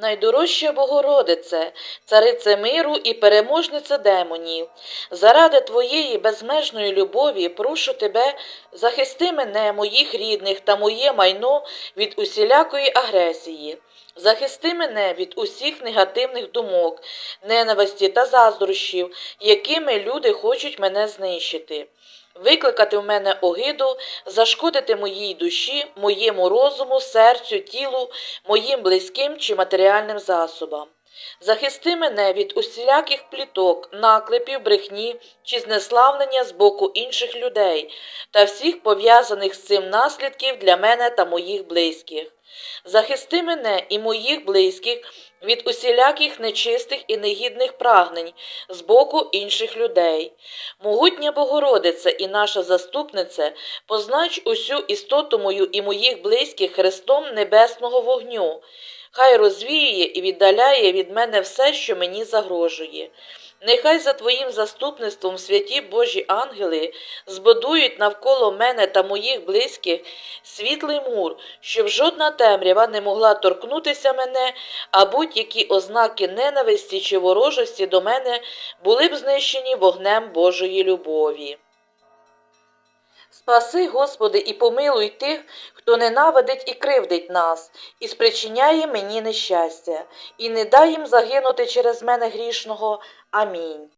Найдорожча Богородице, царице миру і переможниця демонів, заради Твоєї безмежної любові прошу Тебе, захисти мене, моїх рідних та моє майно від усілякої агресії. Захисти мене від усіх негативних думок, ненависті та заздрощів, якими люди хочуть мене знищити. Викликати в мене огиду, зашкодити моїй душі, моєму розуму, серцю, тілу, моїм близьким чи матеріальним засобам. Захисти мене від усіляких пліток, наклепів, брехні чи знеславлення з боку інших людей та всіх пов'язаних з цим наслідків для мене та моїх близьких. Захисти мене і моїх близьких від усіляких нечистих і негідних прагнень з боку інших людей. Могутня Богородице і наша заступниця, познач усю істоту мою і моїх близьких Христом небесного вогню. Хай розвіює і віддаляє від мене все, що мені загрожує. Нехай за Твоїм заступництвом святі Божі ангели збудують навколо мене та моїх близьких світлий мур, щоб жодна темрява не могла торкнутися мене, а будь-які ознаки ненависті чи ворожості до мене були б знищені вогнем Божої любові. Спаси, Господи, і помилуй тих, хто ненавидить і кривдить нас, і спричиняє мені нещастя, і не дай їм загинути через мене грішного. Амінь.